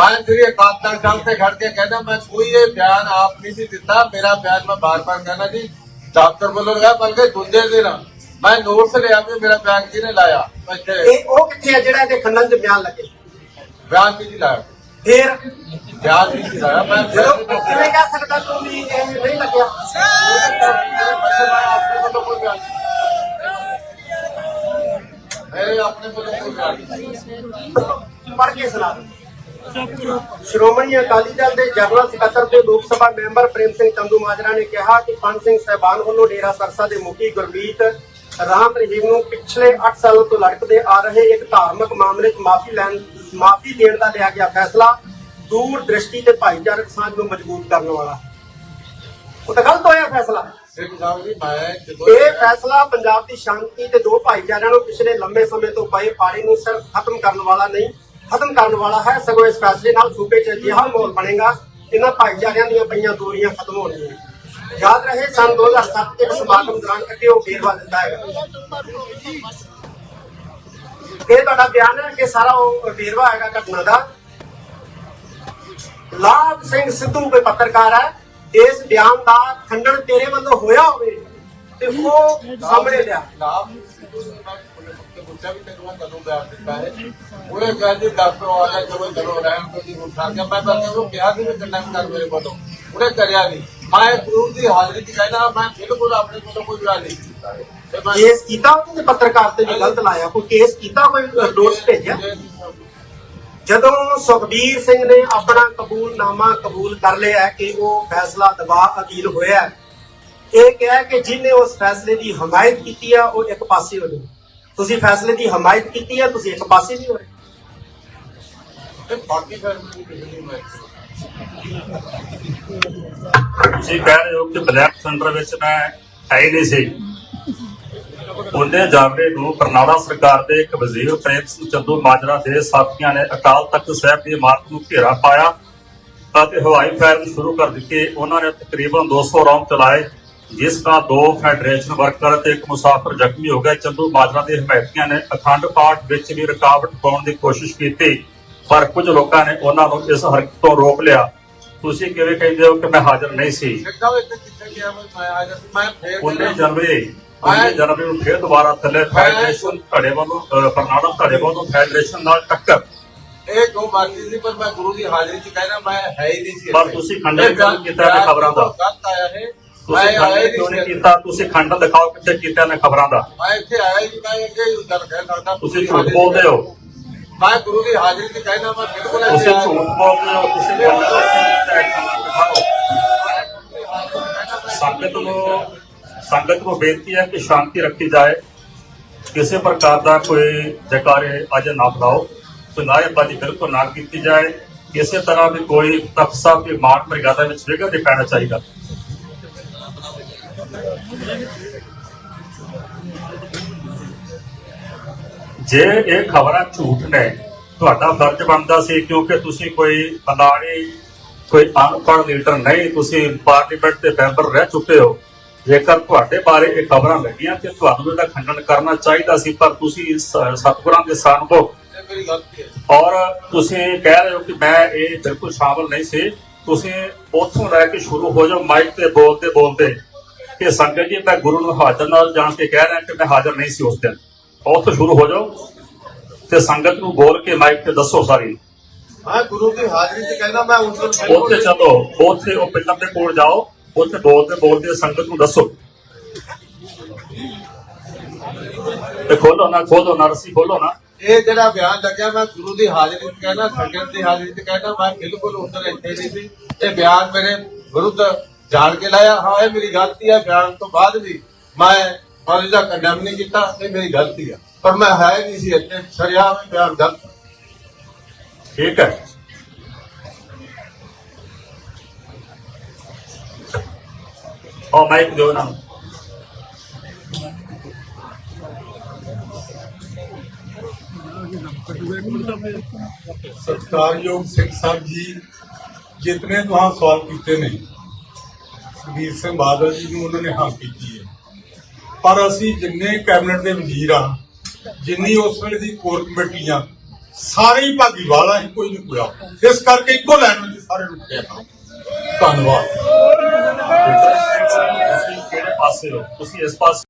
ਮੈਂ ਤੇਰੀ ਅਕਾਲ ਤਖਤ ਤੇ ਖੜ ਕੇ ਕਹਿੰਦਾ ਮੈਂ ਕੋਈ ਇਹ ਬਿਆਨ ਆਪ ਨਹੀਂ ਸੀ ਦਿੱਤਾ। ਮੇਰਾ ਬਿਆਨ ਮੈਂ ਬਾਰ-ਬਾਰ ਕਹਿੰਦਾ ਜੀ ਡਾਕਟਰ ਵੱਲੋਂ ਲਗਾ ਬਲਕਿ ਦੂਜੇ ਦਿਨ ਮੈਂ ਨੋਟਸ ਲਿਆ ਵੀ ਮੇਰਾ ਬਿਆਨ ਕਿਹਨੇ ਲਾਇਆ? ਇੱਥੇ ਇਹ ਉਹ ਕਿੱਥੇ ਆ ਜਿਹੜਾ ਇਹਦੇ ਖੰਡਨ ਚ ਬਿਆਨ ਲੱਗੇ? ਬਿਆਨ ਨਹੀਂ ਸੀ ਲਾਇਆ? ਫੇਰ? ਬਿਆਨ ਨਹੀਂ ਸੀ ਲਾਇਆ? ਮੈਂ ਜਦੋਂ ਕਿਵੇਂ ਕਹਿ ਸਕਦਾ ਤੂੰ ਵੀ ਇਹ ਨਹੀਂ ਲੱਗਿਆ? ਮੇਰੇ ਆਪਣੇ ਵੱਲੋਂ ਕੋਈ ਬਿਆਨ ਨਹੀਂ। ਪੜ੍ਹ ਕੇ ਸੁਣਾ। ਦਿਓ। ਸ਼੍ਰੋਮਣੀ ਅਕਾਲੀ ਦਲ ਦੇ ਜਨਰਲ ਸਕੱਤਰ ਤੇ ਲੋਕ ਸਭਾ ਮੈਂਬਰ ਪ੍ਰੇਮ ਸਿੰਘ ਚੰਦੂ ਮਾਜਰਾ ਨੇ ਕਿਹਾ ਕਿ ਪੰਜ ਸਿੰਘ ਸਹਿਬਾਨ ਵੱਲੋਂ ਡੇਰਾ ਸਰਸਾ ਦੇ ਮੁਖੀ ਗੁਰਮੀਤ ਰਾਮ ਰਹੀਮ ਨੂੰ ਪਿਛਲੇ 8 ਸਾਲਾਂ ਤੋਂ ਲੜਕਦੇ ਆ ਰਹੇ ਇੱਕ ਧਾਰਮਿਕ ਮਾਮਲੇ 'ਚ ਮਾਫੀ ਲੈਣ ਮਾਫੀ ਦੇਣ ਦਾ ਲਿਆ ਗਿਆ ਫੈਸਲਾ ਦੂਰ ਦ੍ਰਿਸ਼ਟੀ ਤੇ ਭਾਈਚਾਰਕ ਸਾਂਝ ਨੂੰ ਮਜ਼ਬੂਤ ਕਰਨ ਵਾਲਾ। ਉਹ ਤਾਂ ਗਲਤ ਹੋਇਆ ਫੈਸਲਾ ਇਹ ਫੈਸਲਾ ਪੰਜਾਬ ਦੀ ਸ਼ਾਂਤੀ ਤੇ ਦੋ ਭਾਈਚਾਰਿਆਂ ਨੂੰ ਪਿਛਲੇ ਲੰਬੇ ਸਮੇਂ ਤੋਂ ਪਏ ਪਾਣੀ ਨੂੰ ਸਿਰਫ ਖਤਮ ਕਰਨ ਵਾਲਾ ਨਹੀਂ ਖਤਮ ਕਰਨ ਵਾਲਾ ਹੈ। ਸਗੋਂ ਇਸ ਫੈਸਲੇ ਨਾਲ ਸੂਬੇ 'ਚ ਅਜਿਹਾ ਮਾਹੌਲ ਬਣੇਗਾ। ਇਹਨਾਂ ਭਾਈਚਾਰਿਆਂ ਦੀਆਂ ਪਈਆਂ ਦੂਰੀਆਂ ਖਤਮ ਹੋਣਗੀਆਂ। ਯਾਦ ਰਹੇ, ਸਨ 2007 ਦੇ ਸਮਾਗਮ ਦੌਰਾਨ ਕੱਢੇ ਉਹ ਵੇਰਵਾ ਦਿੱਤਾ ਹੈ ਇਹ ਤੁਹਾਡਾ ਬਿਆਨ ਹੈ ਕਿ ਸਾਰਾ ਉਹ ਵੇਰਵਾ ਹੈਗਾ ਘਟਨਾ ਦਾ। ਲਾਭ ਸਿੰਘ ਸਿੱਧੂ ਕੋਈ ਪੱਤਰਕਾਰ ਹੈ। ਇਸ ਬਿਆਨ ਦਾ ਖੰਡਨ ਤੇਰੇ ਵੱਲੋਂ ਹੋਇਆ ਹੋਵੇ ਤੇ ਉਹ ਸਾਹਮਣੇ ਲਿਆ। ਨਾਮ ਪੁੱਛਿਆ ਵੀ ਤੈਨੂੰ ਮੈਂ ਕਦੋਂ ਬਿਆਨ ਦਿੱਤਾ ਹੈ। ਉਹਨੇ ਕਿਹਾ ਜੀ ਡਾਕਟਰ ਵਾਲਾ ਜਦੋਂ ਜਦੋਂ ਰਹਿਣ ਤੋਂ ਜੀ ਉਠਾ ਕੇ ਮੈਂ ਬਲਕਿ ਉਹ ਕਿਹਾ ਸੀ ਵੀ ਕੰਡਕਟ ਕਰ ਮੇਰੇ ਕੋਲੋਂ। ਉਹਨੇ ਕਰਿਆ ਨਹੀਂ। ਮੈਂ ਗੁਰੂ ਦੀ ਹਾਜ਼ਰੀ ਚ ਕਹਿੰਦਾ, ਮੈਂ ਬਿਲਕੁਲ ਆਪਣੇ ਕੋਲੋਂ ਕੋਈ ਗੱਲ ਨਹੀਂ ਕੀਤਾ ਕੇਸ ਕੀਤਾ ਉਹਨੇ ਪੱਤਰਕਾਰ ਤੇ ਵੀ ਗਲਤ ਲਾਇਆ। ਕੋਈ ਕੇਸ ਕੀਤਾ ਕੋਈ ਨੋਟਿਸ ਭੇਜਿਆ? ਜਦੋਂ ਸੁਖਬੀਰ ਸਿੰਘ ਨੇ ਆਪਣਾ ਕਬੂਲਨਾਮਾ ਕਬੂਲ ਕਰ ਲਿਆ ਹੈ ਕਿ ਉਹ ਫੈਸਲਾ ਦਬਾਅ ਅਧੀਨ ਹੋਇਆ ਇਹ ਕਿਹਾ ਕਿ ਜਿਹਨੇ ਉਸ ਫੈਸਲੇ ਦੀ ਹਮਾਇਤ ਕੀਤੀ ਆ, ਉਹ ਇੱਕ ਪਾਸੇ ਹੋ ਜਾਵੇ ਤੁਸੀਂ ਫੈਸਲੇ ਦੀ ਹਮਾਇਤ ਕੀਤੀ ਆ, ਤੁਸੀਂ ਇੱਕ ਪਾਸੇ ਨਹੀਂ ਹੋਏ। ਤੇ ਬਾਕੀ ਫਿਰ ਮੈਨੂੰ ਨਹੀਂ ਮੈਂ ਤੁਸੀਂ ਕਹਿ ਰਹੇ ਹੋ ਕਿ ਬਲੈਕ ਥੰਡਰ ਵਿੱਚ ਮੈਂ ਹੈ ਨਹੀਂ ਸੀ। ਉਹਨੇ ਜਾਵੜੇ ਨੂੰ ਬਰਨਾਲਾ ਸਰਕਾਰ ਦੇ ਇੱਕ ਵਜ਼ੀਰ ਪ੍ਰੇਮ ਸਿੰਘ ਚੰਦੂ ਮਾਜਰਾ ਦੇ ਸਾਥੀਆਂ ਨੇ ਅਕਾਲ ਤਖਤ ਸਾਹਿਬ ਦੀ ਇਮਾਰਤ ਨੂੰ ਘੇਰਾ ਪਾਇਆ ਅਤੇ ਹਵਾਈ ਫਾਇਰਿੰਗ ਸ਼ੁਰੂ ਕਰ ਦਿੱਤੀ। ਉਹਨਾਂ ਨੇ ਤਕਰੀਬਨ 200 ਰੌਂਦ ਚਲਾਏ। ਜਿਸ ਦਾ ਦੋ ਫੈਡਰੇਸ਼ਨ ਵਰਕਰ ਤੇ ਇੱਕ ਮੁਸਾਫਰ ਜ਼ਖਮੀ ਹੋ ਗਏ ਚੰਦੂ ਮਾਜਰਾ ਦੇ ਹਮਾਇਤੀਆਂ ਨੇ ਅਖੰਡ ਪਾਠ ਵਿੱਚ ਵੀ ਰੁਕਾਵਟ ਪਾਉਣ ਦੀ ਕੋਸ਼ਿਸ਼ ਕੀਤੀ ਪਰ ਕੁਝ ਲੋਕਾਂ ਨੇ ਉਹਨਾਂ ਨੂੰ ਇਸ ਹਰਕਤ ਤੋਂ ਰੋਕ ਲਿਆ। ਤੁਸੀਂ ਕਿਵੇਂ ਕਹਿੰਦੇ ਹੋ ਕਿ ਮੈਂ ਹਾਜ਼ਰ ਨਹੀਂ ਸੀ? ਜਨਵਰੀ ਉਹਨੇ ਜਨਵਰੀ ਨੂੰ ਫਿਰ ਦੁਬਾਰਾ ਥੱਲੇ ਫੈਡਰੇਸ਼ਨ ਧੜੇ ਵੱਲੋਂ ਅਹ, ਬਰਨਾਲਾ ਧੜੇ ਵੱਲੋਂ ਫੈਡਰੇਸ਼ਨ ਨਾਲ ਟੱਕਰ। ਇਹ ਜੋ ਮਰਜ਼ੀ ਸੀ ਪਰ ਮੈਂ ਗੁਰੂ ਦੀ ਹਾਜ਼ਰੀ ਚ ਕਹਿੰਦਾ ਮੈਂ ਹੈ ਹੀ ਨਹੀਂ ਸੀ ਪਰ। ਤੁਸੀਂ ਖੰਡਨ ਕੀਤਾ ਖਬਰਾਂ ਦਾ? ਗਲਤ ਆਇਆ ਹੈ ਤੁਸੀਂ ਹੀ ਕਿਉਂ ਨਹੀਂ ਕੀਤਾ? ਤੁਸੀਂ ਖੰਡਨ ਦਿਖਾਓ ਕਿੱਥੇ ਕੀਤਾ ਨੇ ਖਬਰਾਂ ਦਾ। ਮੈਂ ਇੱਥੇ ਆਇਆ ਨਹੀਂ, ਮੈਂ ਅੱਗੇ ਗੱਲ ਕਹਿ ਸਕਦਾ ਤੁਸੀਂ ਝੂਠ ਬੋਲਦੇ ਹੋ। ਮੈਂ ਗੁਰੂ ਦੀ ਹਾਜ਼ਰੀ ਚ ਕਹਿੰਦਾ ਮੈਂ ਬਿਲਕੁਲ ਤੁਸੀਂ ਝੂਠ ਬੋਲਦੇ ਹੋ ਤੁਸੀਂ ਦਿਖਾਓ। ਸੰਗਤ ਨੂੰ ਸੰਗਤ ਨੂੰ ਬੇਨਤੀ ਹੈ ਕਿ ਸ਼ਾਂਤੀ ਰੱਖੀ ਜਾਏ। ਕਿਸੇ ਪ੍ਰਕਾਰ ਦਾ ਕੋਈ ਜਕਾਰੇ ਅੱਜ ਨਾ ਬੁਲਾਓ ਕੋਈ ਨਾਅਰੇਬਾਜ਼ੀ ਬਿਲਕੁਲ ਨਾ ਕੀਤੀ ਜਾਏ। ਕਿਸੇ ਤਰ੍ਹਾਂ ਦੀ ਕੋਈ ਤਖਤ ਸਾਹਿਬ ਦੀ ਮਾਨ ਮਰਿਆਦਾ ਵਿੱਚ ਵਿਘਨ ਨਹੀਂ ਪੈਣਾ ਚਾਹੀਦਾ। ਜੇ ਇਹ ਖਬਰਾਂ ਝੂਠ ਨੇ, ਤੁਹਾਡਾ ਫਰਜ਼ ਬਣਦਾ ਸੀ ਕਿਉਂਕਿ ਤੁਸੀਂ ਕੋਈ ਅਨਾੜੀ ਕੋਈ ਅਨਪੜ੍ਹ ਲੀਡਰ ਨਹੀਂ, ਤੁਸੀਂ ਪਾਰਲੀਮੈਂਟ ਦੇ ਮੈਂਬਰ ਰਹਿ ਚੁੱਕੇ ਹੋ। ਜੇਕਰ ਤੁਹਾਡੇ ਬਾਰੇ ਇਹ ਖਬਰਾਂ ਲੱਗੀਆਂ ਤੇ ਤੁਹਾਨੂੰ ਇਹਦਾ ਖੰਡਨ ਕਰਨਾ ਚਾਹੀਦਾ ਸੀ, ਪਰ ਤੁਸੀਂ ਸਤਿਗੁਰਾਂ ਦੇ ਸਨਮੁਖ ਔਰ ਤੁਸੀਂ ਕਹਿ ਰਹੇ ਹੋ ਕਿ ਮੈਂ ਇਹ ਬਿਲਕੁਲ ਸ਼ਾਮਲ ਨਹੀਂ ਸੀ। ਤੁਸੀਂ ਉੱਥੋਂ ਲੈ ਕੇ ਸ਼ੁਰੂ ਹੋ ਜਾਓ ਮਾਈਕ ਤੇ ਬੋਲਦੇ ਬੋਲਦੇ ਕਿ ਸੰਗਤ ਜੀ ਮੈਂ ਗੁਰੂ ਨੂੰ ਹਾਜ਼ਰ ਨਾਲ ਜਾਣ ਕੇ ਕਹਿ ਰਿਹਾ ਕਿ ਮੈਂ ਹਾਜ਼ਰ ਨਹੀਂ ਸੀ ਉਸ ਦਿਨ। ਉੱਥੋਂ ਸ਼ੁਰੂ ਹੋ ਜਾਓ ਤੇ ਸੰਗਤ ਨੂੰ ਬੋਲ ਕੇ ਮਾਈਕ ਤੇ ਦੱਸੋ ਸਾਰੀ। ਮੈਂ ਗੁਰੂ ਦੀ ਹਾਜ਼ਰੀ ਚ ਕਹਿੰਦਾ ਮੈਂ ਉਸ ਉੱਥੇ ਚਲੋ ਉੱਥੇ ਉਹ ਪਿੰਡਾਂ ਦੇ ਕੋਲ ਜਾਓ ਉੱਥੇ ਬੋਲਦੇ ਬੋਲਦੇ ਸੰਗਤ ਨੂੰ ਦੱਸੋ। ਤੇ ਖੋਲੋ ਨਾ ਖੋਲੋ ਨਾ ਰੱਸੀ ਖੋਲੋ ਨਾ। ਇਹ ਜਿਹੜਾ ਬਿਆਨ ਲੱਗਿਆ ਮੈਂ ਗੁਰੂ ਦੀ ਹਾਜ਼ਰੀ ਚ ਕਹਿੰਦਾ ਸੰਗਤ ਦੀ ਹਾਜ਼ਰੀ ਚ ਕਹਿੰਦਾ ਮੈਂ ਬਿਲਕੁਲ ਉੱਧਰ ਇੱਥੇ ਨਹੀਂ ਸੀ। ਇਹ ਬਿਆਨ ਮੇਰੇ ਵਿਰੁੱਧ ਜਾਣ ਕੇ ਲਾਇਆ ਹਾਂ ਇਹ ਮੇਰੀ ਗਲਤੀ ਹੈ ਬਿਆਨ ਤੋਂ ਬਾਅਦ ਵੀ ਮੈਂ ਕਾਲਜ ਦਾ ਕੰਡੈਮ ਨਹੀਂ ਕੀਤਾ ਇਹ ਮੇਰੀ ਗਲਤੀ ਹੈ ਪਰ ਮੈਂ ਹੈ ਨਹੀਂ ਸੀ ਇੱਥੇ ਸਰਿਆ ਬਿਆਨ ਗਲਤ ਠੀਕ ਹੈ ਉਹ ਮਾਈਕ ਦਿਓ ਨਾ ਸਤਿਕਾਰਯੋਗ ਸਿੰਘ ਸਾਹਿਬ ਜੀ ਜਿਤਨੇ ਤੁਹਾਂ ਸਵਾਲ ਕੀਤੇ ਨੇ ਸੁਖਬੀਰ ਸਿੰਘ ਬਾਦਲ ਜੀ ਨੂੰ ਉਹਨਾਂ ਨੇ ਹਾਂ ਕੀਤੀ ਹੈ। ਪਰ ਅਸੀਂ ਜਿੰਨੇ ਕੈਬਨਿਟ ਦੇ ਵਜ਼ੀਰ ਆ ਜਿੰਨੀ ਉਸ ਵੇਲੇ ਦੀ ਕੋਰ ਕਮੇਟੀਆਂ ਸਾਰੇ ਹੀ ਭਾਗੀਵਾਲਾ ਹੀ ਕੋਈ ਨਹੀਂ ਕੋਇਆ ਇਸ ਕਰਕੇ ਇੱਕੋ ਲਾਈਨ ਵਿੱਚ ਸਾਰੇ ਨੂੰ ਕਹਿਣਾ ਧੰਨਵਾਦ। ਤੁਸੀਂ ਪਾਸੇ ਹੋ? ਤੁਸੀਂ ਇਸ ਪਾਸੇ